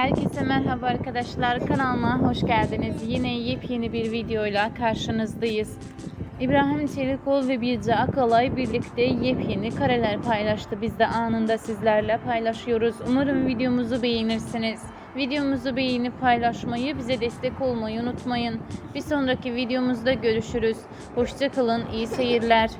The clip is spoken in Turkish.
Herkese merhaba arkadaşlar. Kanalıma hoş geldiniz. Yine yepyeni bir videoyla karşınızdayız. İbrahim Çelikol ve Birce Akalay birlikte yepyeni kareler paylaştı. Biz de anında sizlerle paylaşıyoruz. Umarım videomuzu beğenirsiniz. Videomuzu beğenip paylaşmayı, bize destek olmayı unutmayın. Bir sonraki videomuzda görüşürüz. Hoşçakalın, iyi seyirler.